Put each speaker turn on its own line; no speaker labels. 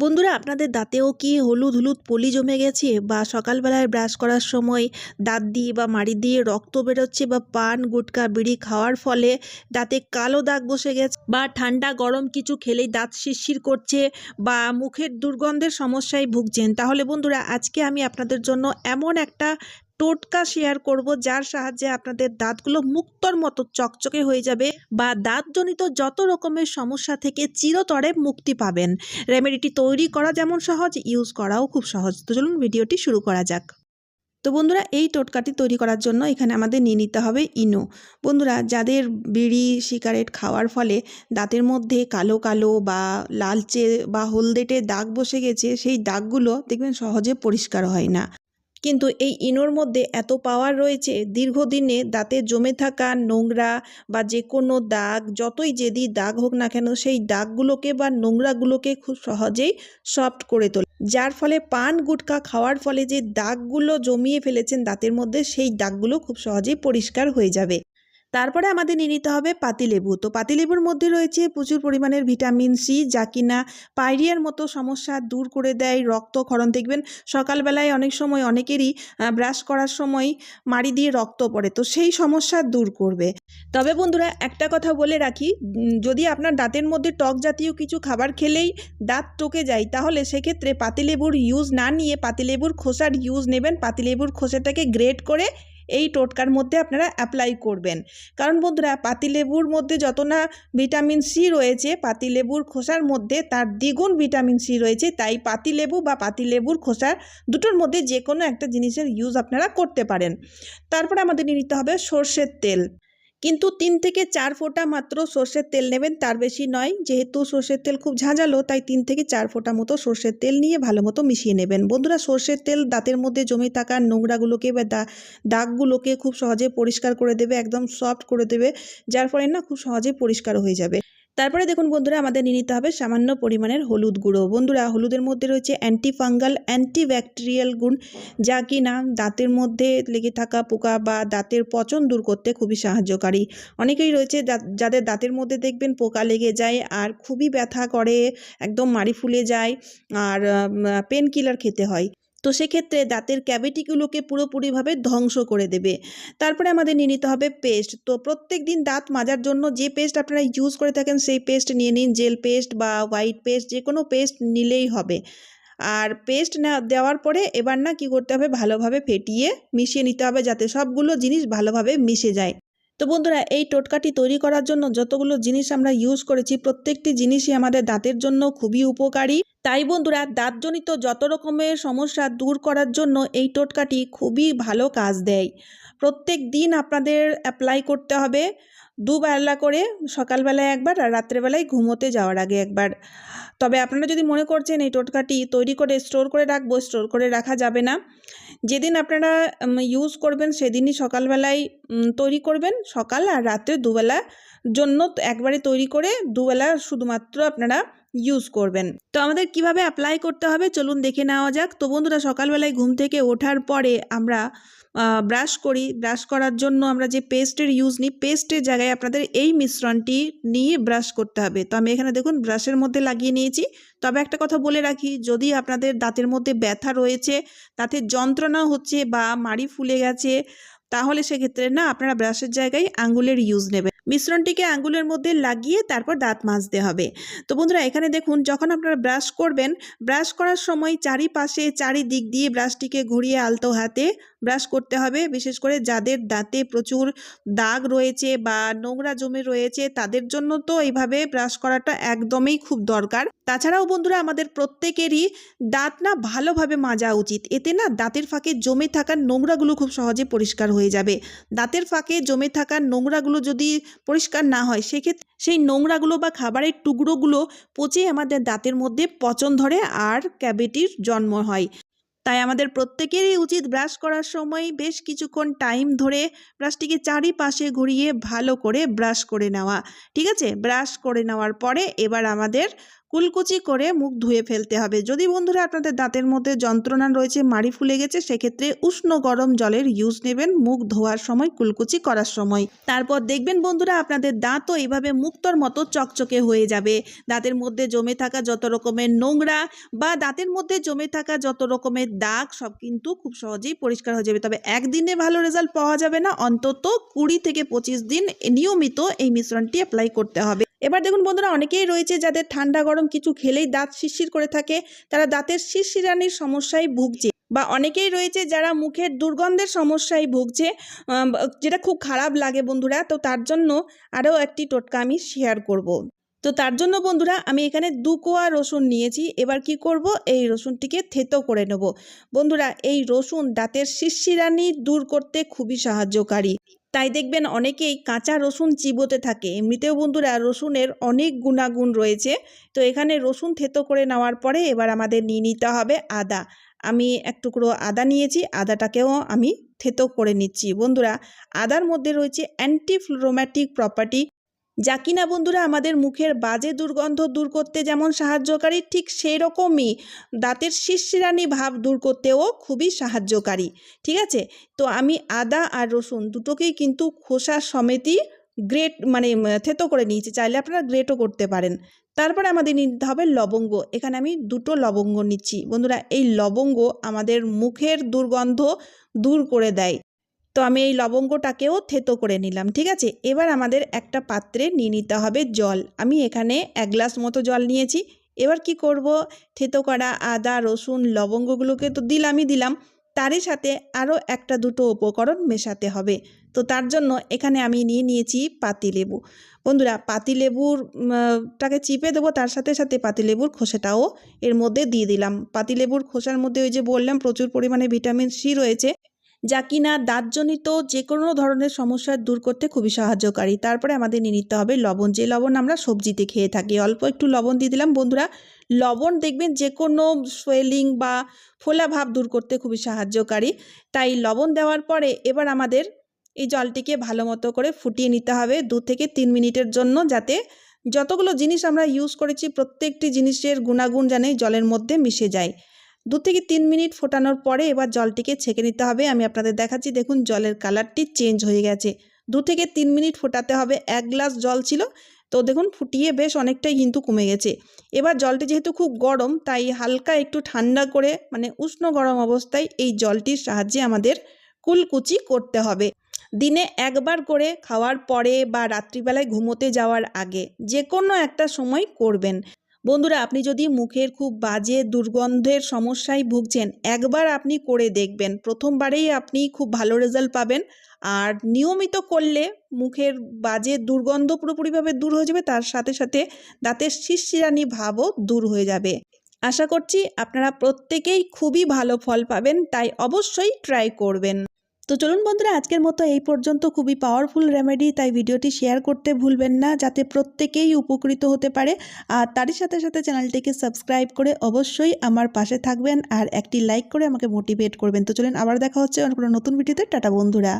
বন্ধুরা, আপনাদের দাঁতেও কি হলুদ হলুদ পলি জমে গেছে? বা সকালবেলায় ব্রাশ করার সময় দাঁত দিয়ে বা মাড়ি দিয়ে রক্ত বেরোচ্ছে বা পান, গুটকা, বিড়ি খাওয়ার ফলে দাঁতে কালো দাগ বসে গেছে বা ঠান্ডা গরম কিছু খেলেই দাঁত শিরশির করছে বা মুখের দুর্গন্ধের সমস্যায় ভুগছেন। তাহলে বন্ধুরা, আজকে আমি আপনাদের জন্য এমন একটা টোটকা শেয়ার করব, যার সাহায্যে আপনাদের দাঁতগুলো মুক্তর মতো চকচকে হয়ে যাবে বা দাঁতজনিত যত রকমের সমস্যা থেকে চিরতরে মুক্তি পাবেন। রেমেডিটি তৈরি করা যেমন সহজ ইউজ করাও খুব সহজ। তো চলুন ভিডিওটি শুরু করা যাক। তো বন্ধুরা, এই টোটকাটি তৈরি করার জন্য এখানে আমাদের নিয়ে নিতে হবে ইনো। বন্ধুরা, যাদের বিড়ি, সিগারেট খাওয়ার ফলে দাঁতের মধ্যে কালো কালো বা লালচে বা হলদেটে দাগ বসে গেছে, সেই দাগগুলো দেখবেন সহজে পরিষ্কার হয় না। কিন্তু এই ইনোর মধ্যে এত পাওয়ার রয়েছে, দীর্ঘদিনে দাঁতে জমে থাকা নোংরা বা যে কোনো দাগ, যতই যেদি দাগ হোক না কেন, সেই দাগগুলোকে বা নোংরাগুলোকে খুব সহজেই সফট করে তোলে। যার ফলে পান গুটকা খাওয়ার ফলে যে দাগগুলো জমিয়ে ফেলেছেন দাঁতের মধ্যে, সেই দাগগুলো খুব সহজেই পরিষ্কার হয়ে যাবে। তারপরে আমাদের নিয়ে নিতে হবে পাতিলেবু। তো পাতিলেবুর মধ্যে রয়েছে প্রচুর পরিমাণের ভিটামিন সি, যা কিনা পাইরিয়ার মতো সমস্যা দূর করে দেয় রক্ত রক্তক্ষরণ। দেখবেন সকালবেলায় অনেক সময় অনেকেরই ব্রাশ করার সময় মাড়ি দিয়ে রক্ত পড়ে, তো সেই সমস্যা দূর করবে। তবে বন্ধুরা, একটা কথা বলে রাখি যদি আপনার দাঁতের মধ্যে টক জাতীয় কিছু খাবার খেলেই দাঁত টকে যায়, তাহলে সেক্ষেত্রে পাতিলেবুর ইউজ না নিয়ে পাতিলেবুর খোসার ইউজ নেবেন। পাতিলেবুর খোসাটাকে গ্রেট করে এই টোটকার মধ্যে আপনারা অ্যাপ্লাই করবেন। কারণ বন্ধুরা, পাতিলেবুর মধ্যে যত না ভিটামিন সি রয়েছে, পাতিলেবুর খোসার মধ্যে তার দ্বিগুণ ভিটামিন সি রয়েছে, তাই পাতিলেবু বা পাতিলেবুর খোসার দুটোর মধ্যে যে কোনো একটা জিনিসের ইউজ আপনারা করতে পারেন। তারপরে আমাদের নিতে হবে সর্ষের তেল। কিন্তু তিন থেকে চার ফোঁটা মাত্র সর্ষের তেল নেবেন, তার বেশি নয়। যেহেতু সর্ষের তেল খুব ঝাঁঝালো, তাই তিন থেকে চার ফোঁটা মতো সর্ষের তেল নিয়ে ভালো মতো মিশিয়ে নেবেন। বন্ধুরা, সর্ষের তেল দাঁতের মধ্যে জমে থাকা নোংরাগুলোকে বা দাগগুলোকে খুব সহজে পরিষ্কার করে দেবে, একদম সফট করে দেবে, যার ফলে না খুব সহজে পরিষ্কার হয়ে যাবে। তারপরে দেখুন বন্ধুরা আমাদের নিয়ে নিতে হবে সামান্য পরিমাণের হলুদ গুঁড়ো। বন্ধুরা, হলুদের মধ্যে রয়েছে অ্যান্টি ফাঙ্গাল অ্যান্টি ব্যাকটেরিয়াল গুণ, যা কি না দাঁতের মধ্যে লেগে থাকা পোকা বা দাঁতের পচন দূর করতে খুবই সাহায্যকারী। অনেকেই রয়েছে যাদের দাঁতের মধ্যে দেখবেন পোকা লেগে যায় আর খুবই ব্যথা করে, একদম মাড়ি ফুলে যায়, আর পেন কিলার খেতে হয়। তো সেক্ষেত্রে দাঁতের ক্যাভিটিগুলোকে পুরোপুরিভাবে ধ্বংস করে দেবে। তারপরে আমাদের নিয়ে নিতে হবে পেস্ট। তো প্রত্যেক দিন দাঁত মাজার জন্য যে পেস্ট আপনারা ইউজ করে থাকেন, সেই পেস্ট নিয়ে নিন। জেল পেস্ট বা হোয়াইট পেস্ট যে কোনো পেস্ট নিলেই হবে। আর পেস্ট না, দেওয়ার পরে এবার না কি করতে হবে? ভালোভাবে ফেটিয়ে মিশিয়ে নিতে হবে যাতে সবগুলো জিনিস ভালোভাবে মিশে যায়। তো বন্ধুরা, এই টোটকাটি তৈরি করার জন্য যতগুলো জিনিস আমরা ইউজ করেছি, প্রত্যেকটি জিনিসই আমাদের দাঁতের জন্য খুবই উপকারী। তাই বন্ধুরা, দাঁতজনিত যত রকমের সমস্যা দূর করার জন্য এই টোটকাটি খুবই ভালো কাজ দেয়। প্রত্যেক দিন আপনাদের অ্যাপ্লাই করতে হবে। দুবেলা করে সকালবেলায় একবার আর রাত্রেবেলায় ঘুমোতে যাওয়ার আগে একবার। তবে আপনারা যদি মনে করছেন এই টোটকাটি তৈরি করে স্টোর করে রাখব, স্টোর করে রাখা যাবে না। যেদিন আপনারা ইউজ করবেন সেদিনই সকালবেলায় তৈরি করবেন। সকাল আর রাত্রে দুবেলা জন্য একবারে তৈরি করে দুবেলা শুধুমাত্র আপনারা ইউজ করবেন। তো আমাদের কীভাবে অ্যাপ্লাই করতে হবে? চলুন দেখে নেওয়া যাক। তো বন্ধুরা, সকালবেলায় ঘুম থেকে ওঠার পরে আমরা ব্রাশ করি। ব্রাশ করার জন্য আমরা যে পেস্টের ইউজ নিই পেস্টের জায়গায় আপনাদের এই মিশ্রণটি নিয়ে ব্রাশ করতে হবে। তো আমি এখানে দেখুন ব্রাশের মধ্যে লাগিয়ে নিয়েছি। তবে একটা কথা বলে রাখি, যদি আপনাদের দাঁতের মধ্যে ব্যথা রয়েছে দাঁতের যন্ত্রণা হচ্ছে বা মাড়ি ফুলে গেছে, তাহলে সেক্ষেত্রে না আপনারা ব্রাশের জায়গায় আঙ্গুলের ইউজ নেবেন। মিশ্রণটিকে আঙ্গুলের মধ্যে লাগিয়ে তারপর দাঁত মাজতে হবে। তো বন্ধুরা, এখানে দেখুন, যখন আপনারা ব্রাশ করবেন, ব্রাশ করার সময় চারিপাশে চারিদিক দিয়ে ব্রাশটিকে ঘুরিয়ে আলতো হাতে ব্রাশ করতে হবে। বিশেষ করে যাদের দাঁতে প্রচুর দাগ রয়েছে বা নোংরা জমে রয়েছে, তাদের জন্য তো এইভাবে ব্রাশ করাটা একদমই খুব দরকার। তাছাড়াও বন্ধুরা, আমাদের প্রত্যেকেরই দাঁত না ভালোভাবে মাজা উচিত। এতে না দাঁতের ফাঁকে জমে থাকা নোংরাগুলো খুব সহজে পরিষ্কার হয়ে যাবে। দাঁতের ফাঁকে জমে থাকা নোংরাগুলো যদি পরিষ্কার না হয়, সেক্ষেত্রে সেই নোংরাগুলো বা খাবারের টুকরোগুলো পচে আমাদের দাঁতের মধ্যে পচন ধরে আর ক্যাভিটির জন্ম হয়। তাই আমাদের প্রত্যেকেরই উচিত ব্রাশ করার সময় বেশ কিছুক্ষণ টাইম ধরে ব্রাশটিকে চারিপাশে ঘুরিয়ে ভালো করে ব্রাশ করে নেওয়া। ঠিক আছে? ব্রাশ করে নেওয়ার পরে এবার আমাদের কুলকুচি করে মুখ ধুয়ে ফেলতে হবে। যদি বন্ধুরা আপনাদের দাঁতের মধ্যে যন্ত্রণা রয়েছে, মাড়ি ফুলে গেছে, সেক্ষেত্রে উষ্ণ গরম জলের ইউজ নেবেন মুখ ধোয়ার সময়, কুলকুচি করার সময়। তারপর দেখবেন বন্ধুরা, আপনাদের দাঁতও এইভাবে মুক্তর মতো চকচকে হয়ে যাবে। দাঁতের মধ্যে জমে থাকা যত রকমের নোংরা বা দাঁতের মধ্যে জমে থাকা যত রকমের দাগ, সব কিন্তু খুব সহজেই পরিষ্কার হয়ে যাবে। তবে একদিনে ভালো রেজাল্ট পাওয়া যাবে না। অন্তত কুড়ি থেকে পঁচিশ দিন নিয়মিত এই মিশ্রণটি অ্যাপ্লাই করতে হবে। এবার দেখুন বন্ধুরা, অনেকেই রয়েছে যাদের ঠান্ডা, গরম কিছু খেলেই দাঁত শিরশির করে থাকে। তারা দাঁতের শিরশিরানির সমস্যায় ভুগছে বা অনেকেই রয়েছে যারা মুখের দুর্গন্ধের সমস্যায় ভুগছে যেটা খুব খারাপ লাগে বন্ধুরা। তো তার জন্য আরও একটি টোটকা আমি শেয়ার করব। তো তার জন্য বন্ধুরা, আমি এখানে দু কোয়া রসুন নিয়েছি। এবার কি করব? এই রসুনটিকে থেতো করে নেব। বন্ধুরা, এই রসুন দাঁতের শিরশিরানি দূর করতে খুবই সাহায্যকারী। তাই দেখবেন অনেকেই কাঁচা রসুন চিবোতে থাকে। এমনিতেও বন্ধুরা রসুনের অনেক গুণাগুণ রয়েছে। তো এখানে রসুন থেতো করে নেওয়ার পরে এবার আমাদের নিয়ে নিতে হবে আদা। আমি এক টুকরো আদা নিয়েছি, আদাটাকেও আমি থেতো করে নিচ্ছি। বন্ধুরা, আদার মধ্যে রয়েছে অ্যান্টিফ্লোরোম্যাটিক প্রপার্টি যা কিনা বন্ধুরা আমাদের মুখের বাজে দুর্গন্ধ দূর করতে যেমন সাহায্যকারী, ঠিক সেই রকমই দাঁতের শিরশিরানি ভাব দূর করতেও খুবই সাহায্যকারী। ঠিক আছে? তো আমি আদা আর রসুন দুটোকেই কিন্তু খোসা সমেতই গ্রেট মানে থেতো করে নিয়েছি। চাইলে আপনারা গ্রেটও করতে পারেন। তারপরে আমাদের নিতে হবে লবঙ্গ। এখানে আমি দুটো লবঙ্গ নিচ্ছি। বন্ধুরা, এই লবঙ্গ আমাদের মুখের দুর্গন্ধ দূর করে দেয়। তো আমি এই লবঙ্গটাকেও থেতো করে নিলাম, ঠিক আছে? এবার আমাদের একটা পাত্রে নিয়ে নিতে হবে জল। আমি এখানে এক গ্লাস মতো জল নিয়েছি। এবার কি করব? থেতো করা আদা, রসুন, লবঙ্গগুলোকে তো দিলামই দিলাম। তারই সাথে আরও একটা দুটো উপকরণ মেশাতে হবে। তো তার জন্য এখানে আমি নিয়ে নিয়েছি পাতিলেবু। বন্ধুরা, পাতিলেবুর টাকে চিপে দেবো, তার সাথে সাথে পাতিলেবুর খোসাটাও এর মধ্যে দিয়ে দিলাম। পাতিলেবুর খোসার মধ্যে ওই যে বললাম, প্রচুর পরিমাণে ভিটামিন সি রয়েছে। যা কিনা দাঁতজনিত যে কোনো ধরনের সমস্যা দূর করতে খুবই সাহায্যকারী। তারপরে আমাদের নিয়ে নিতে হবে লবণ। যে লবণ আমরা সবজিতে খেয়ে থাকি। অল্প একটু লবণ দিয়ে দিলাম। বন্ধুরা, লবণ দেখবেন যে কোনো সোয়েলিং বা ফোলা ভাব দূর করতে খুবই সাহায্যকারী। তাই লবণ দেওয়ার পরে এবার আমাদের এই জলটিকে ভালো মতো করে ফুটিয়ে নিতে হবে দু থেকে তিন মিনিটের জন্য, যাতে যতগুলো জিনিস আমরা ইউজ করেছি, প্রত্যেকটি জিনিসের গুণাগুণ যেন জলের মধ্যে মিশে যায়। দু থেকে তিন মিনিট ফোটানোর পরে এবার জলটিকে ছেঁকে নিতে হবে। আমি আপনাদের দেখাচ্ছি, দেখুন জলের কালারটি চেঞ্জ হয়ে গেছে। দু থেকে তিন মিনিট ফোটাতে হবে, এক গ্লাস জল ছিল। তো দেখুন ফুটিয়ে বেশ অনেকটাই কিন্তু কমে গেছে। এবার জলটি যেহেতু খুব গরম, তাই হালকা একটু ঠান্ডা করে মানে উষ্ণ গরম অবস্থায় এই জলটির সাহায্যে আমাদের কুলকুচি করতে হবে। দিনে একবার করে খাওয়ার পরে বা রাত্রিবেলায় ঘুমোতে যাওয়ার আগে যে কোনো একটা সময় করবেন। বন্ধুরা, আপনি যদি মুখের খুব বাজে দুর্গন্ধের সমস্যায় ভুগছেন, একবার আপনি করে দেখবেন। প্রথমবারেই আপনি খুব ভালো রেজাল্ট পাবেন। আর নিয়মিত করলে মুখের বাজে দুর্গন্ধ পুরোপুরিভাবে দূর হয়ে যাবে, তার সাথে সাথে দাঁতের শিরশিরানি ভাবও দূর হয়ে যাবে। আশা করছি আপনারা প্রত্যেকেই খুবই ভালো ফল পাবেন, তাই অবশ্যই ট্রাই করবেন। তো চলুন বন্ধুরা, আজকের মতো এই পর্যন্ত। খুবই পাওয়ারফুল রেমেডি তাই ভিডিওটি শেয়ার করতে ভুলবেন না, যাতে প্রত্যেকেই উপকৃত হতে পারে। আর তারই সাথে সাথে চ্যানেলটিকে সাবস্ক্রাইব করে অবশ্যই আমার পাশে থাকবেন, আর একটি লাইক করে আমাকে মোটিভেট করবেন। তো চলুন, আবার দেখা হচ্ছে কোনো নতুন ভিডিওতে। টাটা বন্ধুরা।